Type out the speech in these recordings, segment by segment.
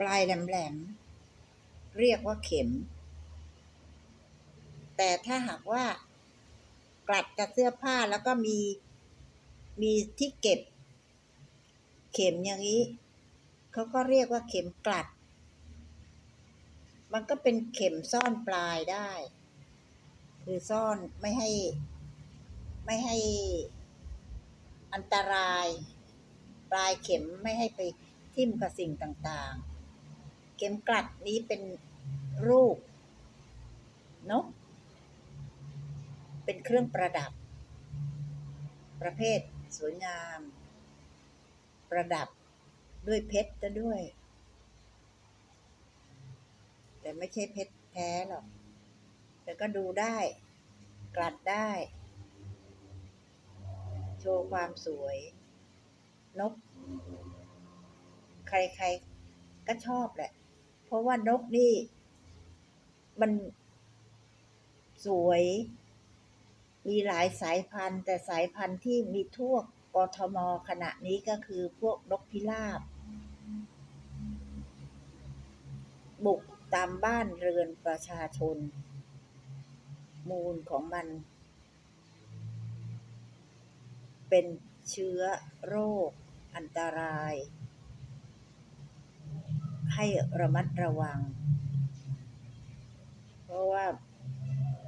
ปลายแหลมๆ เรียกว่าเข็ม แต่ถ้าหากว่ากลัดกับเสื้อผ้าแล้วก็มีมีที่เก็บ เข็มอย่างนี้เขาก็เรียกว่าเข็มกลัด มันก็เป็นเข็มซ่อนปลายได้ คือซ่อนไม่ให้ ไม่ให้อันตราย ปลายเข็มไม่ให้ไปทิ่มกับสิ่งต่างๆ เข็มกลัดนี้เป็นรูปนกเป็นเครื่องประดับ ประเภทสวยงาม ประดับด้วยเพชรจะด้วย แต่ไม่ใช่เพชรแท้หรอก แต่ก็ดูได้ กลัดได้ โชว์ความสวย นก ใครๆก็ชอบแหละ เพราะว่านกนี่ มันสวย มีหลายสายพันธุ์ แต่สายพันธุ์ที่มีทั่วกทมขณะนี้ก็คือพวกนกพิราบ บุกตามบ้านเรือนประชาชน มูลของมัน เป็นเชื้อโรคอันตราย ให้ระมัดระวัง เพราะว่า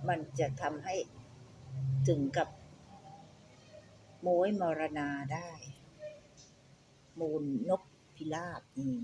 มันจะทำให้ถึงกับโม้ยมรณาได้ มูลนกพิราบนี่